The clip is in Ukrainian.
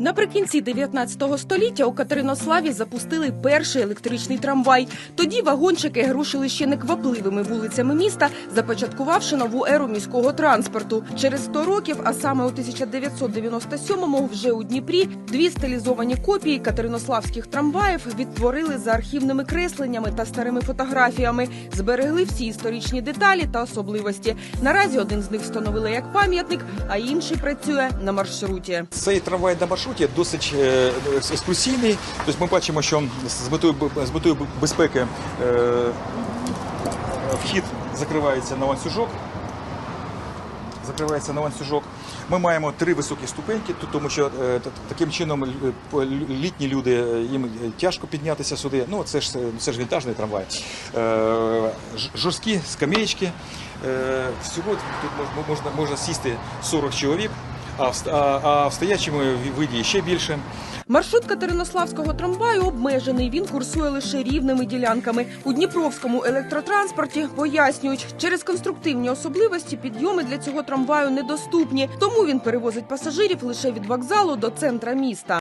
Наприкінці 19 століття у Катеринославі запустили перший електричний трамвай. Тоді вагончики рушили ще неквапливими вулицями міста, започаткувавши нову еру міського транспорту. Через 100 років, а саме у 1997-му, вже у Дніпрі дві стилізовані копії катеринославських трамваїв відтворили за архівними кресленнями та старими фотографіями, зберегли всі історичні деталі та особливості. Наразі один з них встановили як пам'ятник, а інший працює на маршруті. Цей трамвай на досить е, екскурсійний. Тобто ми бачимо, що з метою, з метою безпеки е, вхід закривається на ланцюжок. Закривається на ланцюжок. Ми маємо три високі ступеньки, тому що е, таким чином літні люди їм тяжко піднятися сюди. Ну це ж це ж вінтажний трамвай. Жорсткі скамеєчки. Е, всього тут можна, можна сісти 40 чоловік, а в, стоячому виді ще більше. Маршрут Катеринославського трамваю обмежений. Він курсує лише рівними ділянками. У Дніпровському електротранспорті пояснюють, через конструктивні особливості підйоми для цього трамваю недоступні. Тому він перевозить пасажирів лише від вокзалу до центра міста.